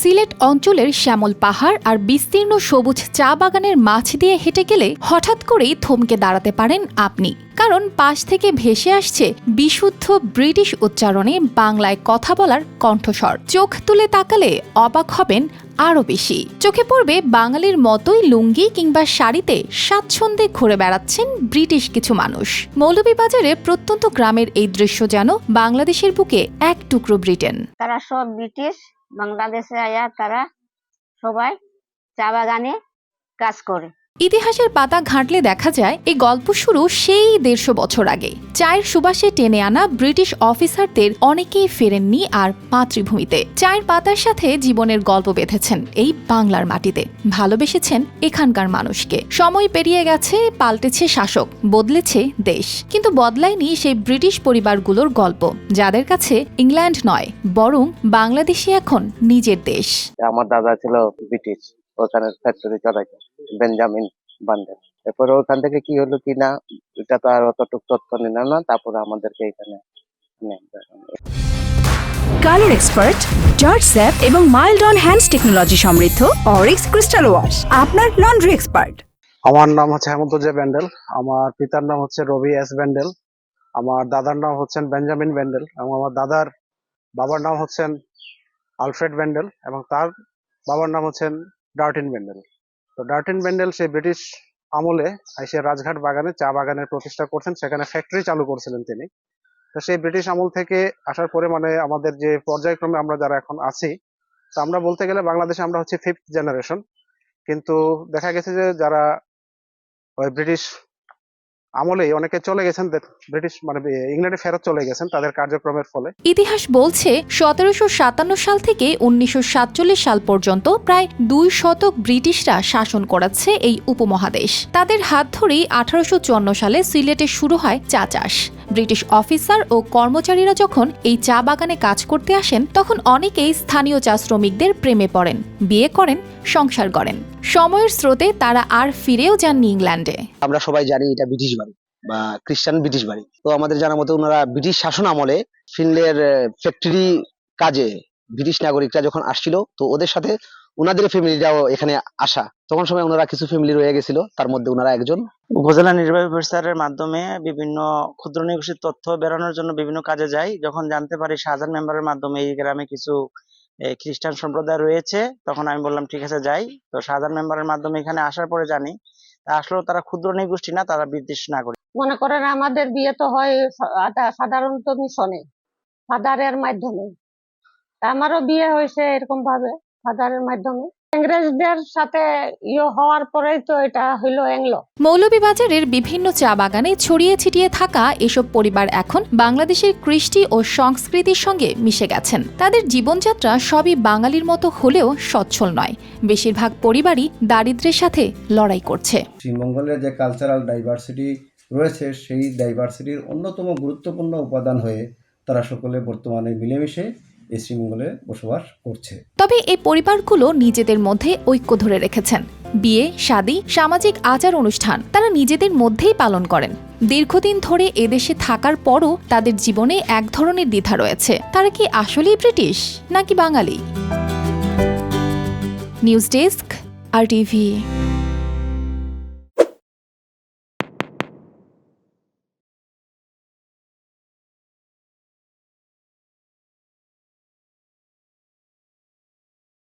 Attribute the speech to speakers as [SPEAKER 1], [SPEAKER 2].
[SPEAKER 1] সিলেট অঞ্চলের শ্যামল পাহাড় আর বিস্তীর্ণ সবুজ চা বাগানের মাছ দিয়ে হেঁটে গেলে হঠাৎ করেই থমকে দাঁড়াতে পারেন আপনি। কারণ পাশ থেকে ভেসে আসছে বিশুদ্ধ ব্রিটিশ উচ্চারণে বাংলায় কথা বলার কণ্ঠস্বর। চোখ তুলে তাকালে অবাক হবেন আরও বেশি। চোখে পড়বে বাঙালির মতোই লুঙ্গি কিংবা শাড়িতে স্বাচ্ছন্দ্যে ঘুরে বেড়াচ্ছেন ব্রিটিশ কিছু মানুষ। মৌলভীবাজারে প্রত্যন্ত গ্রামের এই দৃশ্য যেন বাংলাদেশের বুকে এক টুকরো ব্রিটেন।
[SPEAKER 2] তারা সব ব্রিটিশ বাংলাদেশে আয়া তারা সবাই চা বাগানে কাজ করে।
[SPEAKER 1] ইতিহাসের পাতা ঘাঁটলে দেখা যায়, এই গল্প শুরু সেই দেড়শো বছর আগে। চায়ের সুবাসে টেনে আনা ব্রিটিশ অফিসারদের অনেকেই ফেরেননি আর মাতৃভূমিতে। চায়ের পাতার সাথে জীবনের গল্প বেঁধেছেন এই বাংলার মাটিতে। ভালোবেসেছেন এখানকার মানুষকে। সময় পেরিয়ে গেছে, পাল্টেছে শাসক, বদলেছে দেশ। কিন্তু বদলায়নি সেই ব্রিটিশ পরিবারগুলোর গল্প, যাদের কাছে ইংল্যান্ড নয়, বরং বাংলাদেশই এখন নিজের দেশ।
[SPEAKER 3] আমার দাদা ছিল ব্রিটিশ। ওখানে ফ্যাক্টরি চালাইতো বেঞ্জামিন বান্ডেল এরপরে ওখান থেকে কি হলো কি না এটা তো আর অতটুক তথ্য নিলাম না তারপরে আমাদেরকে এখানে।
[SPEAKER 4] কালার এক্সপার্ট জর্জ স্যাপ এবং মাইল্ড অন হ্যান্ডস টেকনোলজি সমৃদ্ধ অরিক্স ক্রিস্টাল ওয়াশ আপনার লন্ড্রি এক্সপার্ট
[SPEAKER 5] আমার নাম হচ্ছে হেমন্ত জে ব্যান্ডেল আমার পিতার নাম হচ্ছে রবি এস ব্যান্ডেল আমার দাদার নাম হচ্ছেন বেঞ্জামিন ব্যান্ডেল এবং আমার দাদার বাবার নাম হচ্ছেন আলফ্রেড ব্যান্ডেল এবং তার বাবার নাম হচ্ছেন ডার্টিন ব্যান্ডেল তো ডার্টিন ব্যান্ডেল সে ব্রিটিশ আমলে এসে রাজঘাট বাগানে, চা বাগানের প্রতিষ্ঠা করছেন, সেখানে ফ্যাক্টরি চালু করেছিলেন তিনি। তো সেই ব্রিটিশ আমল থেকে আসার পরে মানে আমাদের যে পর্যায়ক্রমে আমরা যারা এখন আছি, তো আমরা বলতে গেলে বাংলাদেশে আমরা হচ্ছে ফিফথ জেনারেশন কিন্তু দেখা গেছে যে যারা ওই ব্রিটিশ আমলেই অনেকে চলে গেছেন ব্রিটিশ মানে ইংল্যান্ডে ফেরত চলে গেছেন তাদের কার্যক্রমের ফলে।
[SPEAKER 1] ইতিহাস বলছে, সতেরোশো সাতান্ন সাল থেকে উনিশশো সাতচল্লিশ সাল পর্যন্ত প্রায় দুই শতক ব্রিটিশরা শাসন করেছে এই উপমহাদেশ। তাদের হাত ধরেই আঠারোশো চুয়ান্ন সালে সিলেটে শুরু হয় চা চাষ। ব্রিটিশ অফিসার ও কর্মচারীরা যখন এই চা বাগানে কাজ করতে আসেন, তখন অনেকেই স্থানীয় চা শ্রমিকদের প্রেমে পড়েন, বিয়ে করেন, সংসার গড়েন। সময়ের স্রোতে তারা আর ফিরেও যাননি ইংল্যান্ডে।
[SPEAKER 6] আমরা সবাই জানি এটা ব্রিটিশ বাড়ি বা খ্রিস্টান ব্রিটিশ বাড়ি। তো আমাদের জানা মতে ওনারা ব্রিটিশ শাসন আমলে ফিনলের ফ্যাক্টরি কাজে ব্রিটিশ নাগরিকরা যখন আসছিল তো ওদের সাথে ওনাদের ফ্যামিলিটাও এখানে আসা। তখন সময় ওনারা কিছু ফ্যামিলি রয়ে গেছিল তার মধ্যে ওনারা একজন।
[SPEAKER 7] উপজেলা নির্বাহী অফিসারের মাধ্যমে বিভিন্ন ক্ষুদ্র নিগোষ্ঠীর তথ্য বেরানোর জন্য বিভিন্ন কাজে যাই। যখন জানতে পারি শাহজাহান মেম্বারের মাধ্যমে এই গ্রামে কিছু খ্রিস্টান সম্প্রদায় রয়েছে, তখন আমি বললাম, ঠিক আছে, যাই। তো সাধারণ মেম্বারের মাধ্যমে এখানে আসার পরে জানি আসলেও তারা ক্ষুদ্র গোষ্ঠী না, তারা বিদ্বেষ না করে
[SPEAKER 2] মনে করেন আমাদের বিয়ে তো হয় সাধারণত মিশনে, ফাদারের মাধ্যমে। আমারও বিয়ে হয়েছে এরকম ভাবে ফাদারের মাধ্যমে। ইংরেজদের সাথে ইয়ে হওয়ার পরেই তো এটা হইল এংলো।
[SPEAKER 1] মৌলভীবাজারের বিভিন্ন চা বাগানে ছড়িয়ে ছিটিয়ে থাকা এসব পরিবার এখন বাংলাদেশের কৃষ্টি ও সংস্কৃতির সঙ্গে মিশে গেছেন। তাদের জীবনযাত্রা সবই বাঙালির মতো হলেও সচ্ছল নয়। বেশিরভাগ পরিবারই দারিদ্র্যের সাথে লড়াই করছে।
[SPEAKER 8] পশ্চিমবঙ্গের যে কালচারাল ডাইভার্সিটি রয়েছে সেই ডাইভার্সিটির অন্যতম গুরুত্বপূর্ণ উপাদান হয়ে তারা সকলে বর্তমানে মিলেমিশে এই বসবাস করছে।
[SPEAKER 1] তবে এই পরিবারগুলো নিজেদের মধ্যে ঐক্য ধরে রেখেছেন। বিয়ে, শাদী, সামাজিক আচার অনুষ্ঠান তারা নিজেদের মধ্যেই পালন করেন। দীর্ঘদিন ধরে এদেশে থাকার পরও তাদের জীবনে এক ধরনের দ্বিধা রয়েছে। তারা কি আসলেই ব্রিটিশ, নাকি Bangali? News desk, R TV.